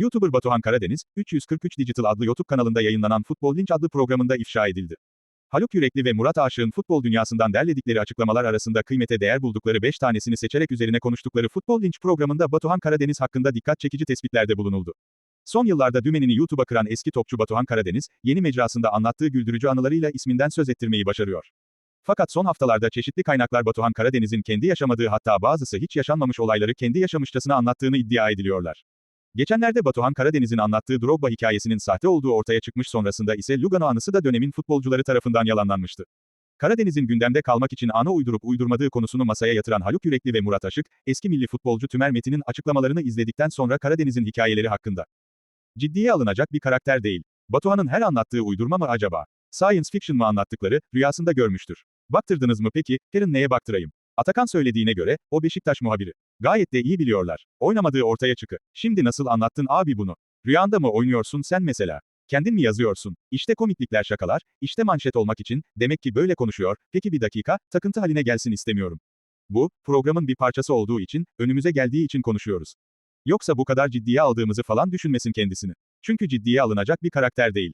YouTuber Batuhan Karadeniz, 343 Digital adlı YouTube kanalında yayınlanan Futbol Linç adlı programında ifşa edildi. Haluk Yürekli ve Murat Aşık'ın futbol dünyasından derledikleri açıklamalar arasında kıymete değer buldukları 5 tanesini seçerek üzerine konuştukları Futbol Linç programında Batuhan Karadeniz hakkında dikkat çekici tespitlerde bulunuldu. Son yıllarda dümenini YouTube'a kıran eski topçu Batuhan Karadeniz, yeni mecrasında anlattığı güldürücü anılarıyla isminden söz ettirmeyi başarıyor. Fakat son haftalarda çeşitli kaynaklar Batuhan Karadeniz'in kendi yaşamadığı hatta bazısı hiç yaşanmamış olayları kendi yaşamışçasına anlattığını iddia ediliyorlar. Geçenlerde Batuhan Karadeniz'in anlattığı Drogba hikayesinin sahte olduğu ortaya çıkmış sonrasında ise Lugano anısı da dönemin futbolcuları tarafından yalanlanmıştı. Karadeniz'in gündemde kalmak için ana uydurup uydurmadığı konusunu masaya yatıran Haluk Yürekli ve Murat Aşık, eski milli futbolcu Tümer Metin'in açıklamalarını izledikten sonra Karadeniz'in hikayeleri hakkında. Ciddiye alınacak bir karakter değil. Batuhan'ın her anlattığı uydurma mı acaba? Science fiction mı anlattıkları, rüyasında görmüştür. Baktırdınız mı peki, Karen neye baktırayım? Atakan söylediğine göre, o Beşiktaş muhabiri. Gayet de iyi biliyorlar. Oynamadığı ortaya çıkı. Şimdi nasıl anlattın abi bunu? Rüyanda mı oynuyorsun sen mesela? Kendin mi yazıyorsun? İşte komiklikler şakalar, işte manşet olmak için, demek ki böyle konuşuyor, peki bir dakika, takıntı haline gelsin istemiyorum. Bu, programın bir parçası olduğu için, önümüze geldiği için konuşuyoruz. Yoksa bu kadar ciddiye aldığımızı falan düşünmesin kendisini. Çünkü ciddiye alınacak bir karakter değil.